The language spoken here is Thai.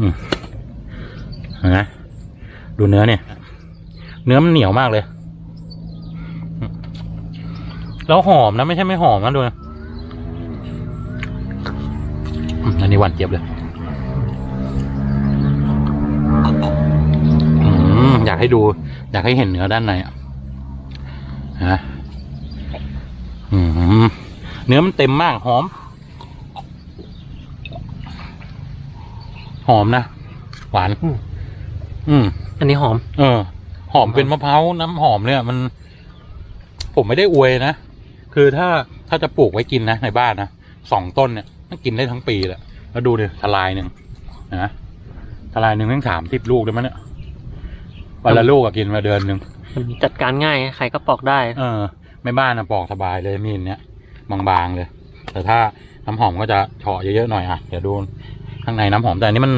อนไหมดูเนื้อเนี่ย เนื้อมันเหนียวมากเลย แล้วหอมนะไม่ใช่ไม่หอมนะดูนะอันนี้หวานเจี๊ยบเลยอยากให้ดู อยากให้เห็นเนื้อด้านในอะฮะเนื้อมันเต็มมากหอม ห อมนะ หวาน อืม อืม อันนี้หอม เออ หอมเป็นมะพร้าวน้ำหอมเนี่ย มัน ผมไม่ได้อวยนะ คือถ้าถ้าจะปลูกไว้กินนะในบ้านนะสองต้นเนี่ยมันกินได้ทั้งปีแหละแล้วดูดิทลายหนึ่งนะทลายหนึ่งทั้งสามสิบลูกได้ไหมยเนี่ยวันละลูกอะกินมาเดือนหนึ่งมันจัดการง่าย ใครก็ปอกได้ เออแม่บ้านอะปอกสบายเลยมีดเนี้ยบางๆเลย แต่ถ้าน้ำหอมก็จะเฉาะเยอะๆหน่อยอะเดี๋ยวดู ข้างในน้ำหอมแต่อันนี้มัน